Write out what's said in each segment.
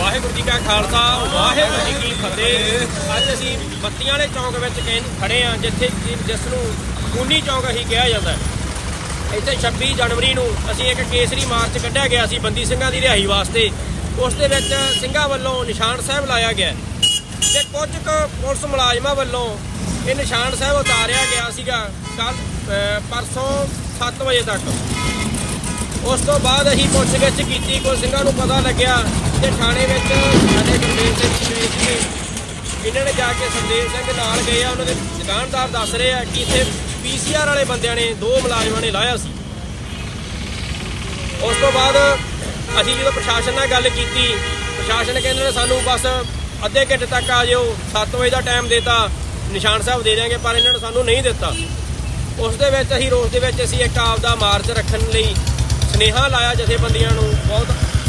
ਵਾਹਿਗੁਰੂ ਜੀ ਕਾ ਖਾਲਸਾ, ਵਾਹਿਗੁਰੂ ਜੀ ਕੀ ਫਤਿਹ। ਅੱਜ ਅਸੀਂ ਬੱਤੀਆਂ ਵਾਲੇ ਚੌਂਕ ਵਿੱਚ ਕਹਿ- ਖੜੇ ਆ ਜਿੱਥੇ ਜਿਸ ਨੂੰ ਕੂਨੀ ਚੌਂਕ ਅਸੀਂ ਕਿਹਾ ਜਾਂਦਾ ਇੱਥੇ 26 ਜਨਵਰੀ ਨੂੰ ਅਸੀਂ ਇੱਕ ਕੇਸਰੀ ਮਾਰਚ ਕੱਢਿਆ ਗਿਆ ਸੀ ਬੰਦੀ ਸਿੰਘਾਂ ਦੀ ਰਿਹਾਈ ਵਾਸਤੇ। ਉਸ ਦੇ ਵਿੱਚ ਸਿੰਘਾਂ ਵੱਲੋਂ ਨਿਸ਼ਾਨ ਸਾਹਿਬ ਲਾਇਆ ਗਿਆ ਤੇ ਕੁਝ ਕੁ ਪੁਲਿਸ ਮੁਲਾਜ਼ਮਾਂ ਵੱਲੋਂ ਇਹ ਨਿਸ਼ਾਨ ਸਾਹਿਬ ਉਤਾਰਿਆ ਗਿਆ ਸੀਗਾ ਕੱਲ ਪਰਸੋਂ 7 ਵਜੇ ਤੱਕ। ਉਸ ਤੋਂ ਬਾਅਦ ਅਸੀਂ ਪੁੱਛਗਿੱਛ ਕੀਤੀ ਕੋਈ ਸਿੰਘਾਂ ਨੂੰ ਪਤਾ ਲੱਗਿਆ ਕਿ ਥਾਣੇ ਵਿੱਚ ਸਾਡੇ ਗੁਰਦੇਵ ਸਿੰਘ ਸ਼ਰੀਫ ਜੀ ਇਹਨਾਂ ਨੇ ਜਾ ਕੇ ਸੰਦੇਵ ਸਿੰਘ ਨਾਲ ਗਏ ਆ, ਉਹਨਾਂ ਦੇ ਦੁਕਾਨਦਾਰ ਦੱਸ ਰਹੇ ਆ ਕਿ ਇੱਥੇ ਪੀਸੀਆਰ ਵਾਲੇ ਬੰਦਿਆਂ ਨੇ ਦੋ ਮੁਲਾਜ਼ਮਾਂ ਨੇ ਲਾਇਆ ਸੀ। ਉਸ ਤੋਂ ਬਾਅਦ ਅਸੀਂ ਜਦੋਂ ਪ੍ਰਸ਼ਾਸਨ ਨਾਲ ਗੱਲ ਕੀਤੀ, ਪ੍ਰਸ਼ਾਸਨ ਕਹਿੰਦੇ ਨੇ ਸਾਨੂੰ ਬਸ ਅੱਧੇ ਘੰਟੇ ਤੱਕ ਆ ਜਿਓ 7 ਵਜੇ ਦਾ ਟਾਈਮ ਦੇਤਾ, ਨਿਸ਼ਾਨ ਸਾਹਿਬ ਦੇ ਦਿਆਂਗੇ, ਪਰ ਇਹਨਾਂ ਨੇ ਸਾਨੂੰ ਨਹੀਂ ਦਿੱਤਾ। ਉਸ ਦੇ ਵਿੱਚ ਅਸੀਂ, ਰੋਸ ਦੇ ਵਿੱਚ ਅਸੀਂ ਇੱਕ ਆਪਦਾ ਮਾਰਚ ਰੱਖਣ ਲਈ ਸਨੇਹਾ ਲਾਇਆ ਜਥੇਬੰਦੀਆਂ ਨੂੰ ਬਹੁਤ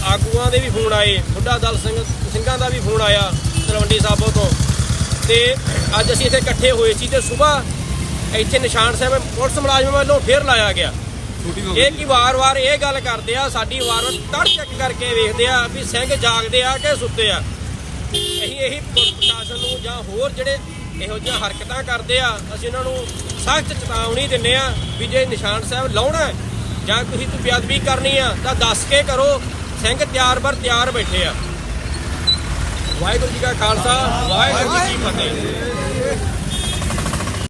ਆਗੂਆਂ ਦੇ ਵੀ ਫੋਨ ਆਏ ਬੁੱਢਾ ਦਲ ਸਿੰਘ ਸਿੰਘਾਂ ਦਾ ਵੀ ਫੋਨ ਆਇਆ ਤਲਵੰਡੀ ਸਾਬੋ ਤੋਂ। ਤੇ ਅੱਜ ਅਸੀਂ ਇੱਥੇ ਇਕੱਠੇ ਹੋਏ ਸੀ ਤੇ ਸਵੇਰ ਇੱਥੇ ਨਿਸ਼ਾਨ ਸਾਹਿਬ ਪੁਲਿਸ ਮੁਲਾਜ਼ਮਾਂ ਵੱਲੋਂ ਫੇਰ ਲਾਇਆ ਗਿਆ। ਇਹ ਕੀ ਵਾਰ-ਵਾਰ ਇਹ ਗੱਲ ਕਰਦੇ ਆ ਸਾਡੀ ਵਾਰ-ਵਾਰ ਤੜ ਚੈੱਕ ਕਰਕੇ ਵੇਖਦੇ ਆ ਵੀ ਸਿੰਘ ਜਾਗਦੇ ਆ ਕਿ ਸੁੱਤੇ ਆ। ਅਸੀਂ ਇਹੀ ਪੁਲਿਸ ਪ੍ਰਸ਼ਾਸਨ ਨੂੰ ਜਾਂ ਹੋਰ ਜਿਹੜੇ ਇਹੋ ਜਿਹੀਆਂ ਹਰਕਤਾਂ ਕਰਦੇ ਆ ਅਸੀਂ ਉਹਨਾਂ ਨੂੰ ਸਖਤ ਚੇਤਾਵਨੀ ਦਿੰਨੇ ਆ ਵੀ ਜੇ ਨਿਸ਼ਾਨ ਸਾਹਿਬ ਲਾਉਣਾ ਜਾਂ ਤੁਸੀਂ ਤੂੰ ਬੇਅਦਬੀ ਕਰਨੀ ਆ, ਤਾਂ ਦੱਸ ਕੇ ਕਰੋ, ਸਿੰਘ ਤਿਆਰ ਬਰ ਤਿਆਰ ਬੈਠੇ ਆ। ਵਾਹਿਗੁਰੂ ਜੀ ਕਾ ਖਾਲਸਾ, ਵਾਹਿਗੁਰੂ ਜੀ ਕੀ ਫਤਿਹ।